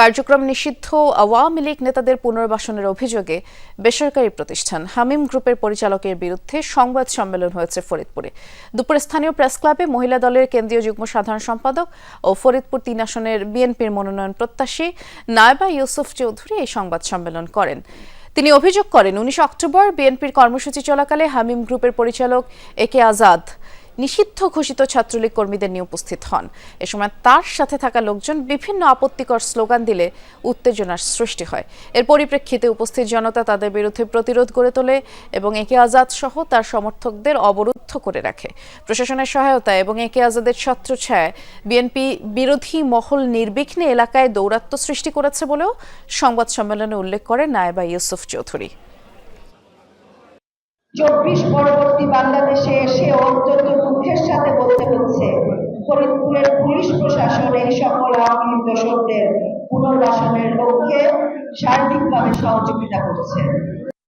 কার্যক্রম নিষিদ্ধ আওয়ামী লীগ নেতাদের পুনর্বাসনের অভিযোগে বেসরকারি প্রতিষ্ঠান হামিম গ্রুপের পরিচালকের বিরুদ্ধে সংবাদ সম্মেলন হয়েছে ফরিদপুরে। দুপুরে স্থানীয় প্রেস ক্লাবে মহিলা দলের কেন্দ্রীয় যুগ্ম সাধারণ সম্পাদক ও ফরিদপুর তিন আসনের বিএনপির মনোনয়ন প্রত্যাশী নায়বা ইউসুফ চৌধুরী এই সংবাদ সম্মেলন করেন। তিনি অভিযোগ করেন, উনিশ অক্টোবর বিএনপির কর্মসূচি চলাকালে হামিম গ্রুপের পরিচালক এ কে আজাদ নিষিদ্ধ ঘোষিত ছাত্রলীগ কর্মীদের নিয়ে উপস্থিত হন। এ সময় তার সাথে থাকা লোকজন বিভিন্ন আপত্তিকর স্লোগান দিলে উত্তেজনার সৃষ্টি হয়। এর পরিপ্রেক্ষিতে উপস্থিত জনতা তাদের বিরুদ্ধে প্রতিরোধ গড়ে তোলে এবং একে আজাদ সহ তার সমর্থকদের অবরুদ্ধ করে রাখে। প্রশাসনের সহায়তা এবং একে আজাদের ছত্রছায়ায় বিএনপি বিরোধী মহল নির্বিঘ্নে এলাকায় দৌরাত্ম্য সৃষ্টি করেছে বলেও সংবাদ সম্মেলনে উল্লেখ করেন নায়েবা ইউসুফ চৌধুরী। চব্বিশ পরবর্তী এই সকল আওয়ামী দর্শকদের পুনর্বাসনের লক্ষ্যে সার্বিকভাবে সহযোগিতা করছে।